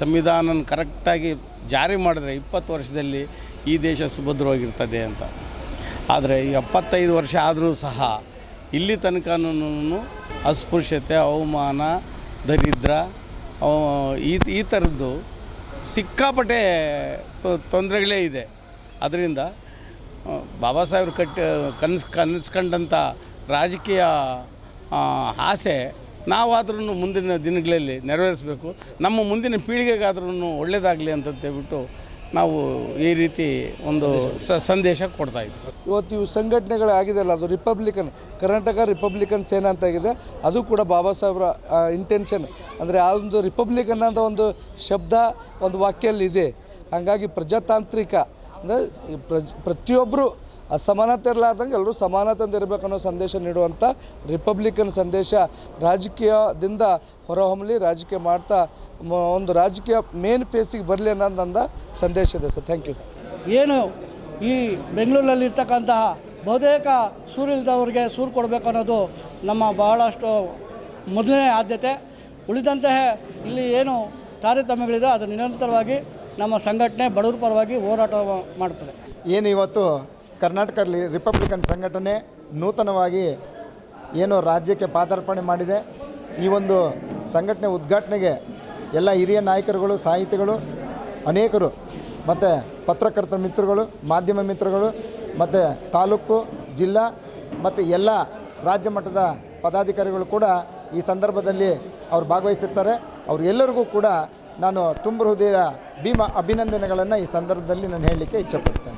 ಸಂವಿಧಾನ ಕರೆಕ್ಟಾಗಿ ಜಾರಿ ಮಾಡಿದ್ರೆ ಇಪ್ಪತ್ತು ವರ್ಷದಲ್ಲಿ ಈ ದೇಶ ಸುಭದ್ರವಾಗಿರ್ತದೆ ಅಂತ. ಆದರೆ ಎಪ್ಪತ್ತೈದು ವರ್ಷ ಆದರೂ ಸಹ ಇಲ್ಲಿ ತನಕನೂ ಅಸ್ಪೃಶ್ಯತೆ, ಅವಮಾನ, ದರಿದ್ರ ಈ ಈ ಥರದ್ದು ಸಿಕ್ಕಾಪಟ್ಟೆ ತೊಂದರೆಗಳೇ ಇದೆ. ಅದರಿಂದ ಬಾಬಾ ಸಾಹೇಬ್ರು ಕಟ್ಟ ಕನಸು, ಕನಸ್ಕೊಂಡಂಥ ರಾಜಕೀಯ ಆಸೆ ನಾವಾದ್ರೂ ಮುಂದಿನ ದಿನಗಳಲ್ಲಿ ನೆರವೇರಿಸಬೇಕು. ನಮ್ಮ ಮುಂದಿನ ಪೀಳಿಗೆಗಾದ್ರೂ ಒಳ್ಳೆಯದಾಗಲಿ ಅಂತಂತೇಳ್ಬಿಟ್ಟು ನಾವು ಈ ರೀತಿ ಒಂದು ಸ, ಸಂದೇಶ ಕೊಡ್ತಾ ಇದ್ದೀವಿ ಇವತ್ತು ಇವು ಸಂಘಟನೆಗಳು ಆಗಿದೆಯಲ್ಲ, ಅದು ರಿಪಬ್ಲಿಕನ್ ಕರ್ನಾಟಕ ರಿಪಬ್ಲಿಕನ್ ಸೇನಾ ಅಂತ ಆಗಿದೆ. ಅದು ಕೂಡ ಬಾಬಾ ಸಾಹೇಬ್ರ ಇಂಟೆನ್ಷನ್ ಅಂದರೆ ಆ ಒಂದು ರಿಪಬ್ಲಿಕನ್ ಅಂತ ಒಂದು ಶಬ್ದ, ಒಂದು ವಾಕ್ಯಲ್ಲಿದೆ ಹಾಗಾಗಿ ಪ್ರಜಾತಾಂತ್ರಿಕ, ಅಂದರೆ ಪ್ರಜ್ ಪ್ರತಿಯೊಬ್ಬರು ಅಸಮಾನತೆ ಇರಲಾರ್ದಂಗೆ ಎಲ್ಲರೂ ಸಮಾನತೆ ಇರಬೇಕು ಅನ್ನೋ ಸಂದೇಶ ನೀಡುವಂಥ ರಿಪಬ್ಲಿಕನ್ ಸಂದೇಶ ರಾಜಕೀಯದಿಂದ ಹೊರಹೊಮ್ಮಲಿ ರಾಜಕೀಯ ಮಾಡ್ತಾ ಮ- ಒಂದು ರಾಜಕೀಯ ಮೇನ್ ಫೇಸಿಗೆ ಬರಲಿ ಅನ್ನೋದು ನನ್ನ ಸಂದೇಶ ಇದೆ ಸರ್. Thank you. ಏನು ಈ ಬೆಂಗಳೂರಿನಲ್ಲಿರ್ತಕ್ಕಂತಹ ಬಹುತೇಕ ಸೂರಿಲ್ದವ್ರಿಗೆ ಸೂರು ಕೊಡಬೇಕು ಅನ್ನೋದು ನಮ್ಮ ಬಹಳಷ್ಟು ಮೊದಲನೇ ಆದ್ಯತೆ. ಉಳಿದಂತಹ ಇಲ್ಲಿ ಏನು ತಾರತಮ್ಯಗಳಿದೆ ಅದು ನಿರಂತರವಾಗಿ ನಮ್ಮ ಸಂಘಟನೆ ಬಡವರ ಪರವಾಗಿ ಹೋರಾಟ ಮಾಡ್ತದೆ. ಏನು ಇವತ್ತು ಕರ್ನಾಟಕ ರಿಪಬ್ಲಿಕನ್ ಸಂಘಟನೆ ನೂತನವಾಗಿ ಏನು ರಾಜ್ಯಕ್ಕೆ ಪಾದಾರ್ಪಣೆ ಮಾಡಿದೆ. ಈ ಒಂದು ಸಂಘಟನೆ ಉದ್ಘಾಟನೆಗೆ ಎಲ್ಲ ಹಿರಿಯ ನಾಯಕರುಗಳು, ಸಾಹಿತಿಗಳು, ಅನೇಕರು, ಮತ್ತು ಪತ್ರಕರ್ತ ಮಿತ್ರಗಳು, ಮಾಧ್ಯಮ ಮಿತ್ರಗಳು, ಮತ್ತು ತಾಲೂಕು, ಜಿಲ್ಲಾ, ಮತ್ತು ಎಲ್ಲ ರಾಜ್ಯ ಮಟ್ಟದ ಪದಾಧಿಕಾರಿಗಳು ಕೂಡ ಈ ಸಂದರ್ಭದಲ್ಲಿ ಅವರು ಭಾಗವಹಿಸಿರ್ತಾರೆ. ಅವರೆಲ್ಲರಿಗೂ ಕೂಡ ನಾನು ತುಂಬ ಹೃದಯ ಭೀಮ ಅಭಿನಂದನೆಗಳನ್ನು ಈ ಸಂದರ್ಭದಲ್ಲಿ ನಾನು ಹೇಳಲಿಕ್ಕೆ ಇಚ್ಛಪಡ್ತೇನೆ.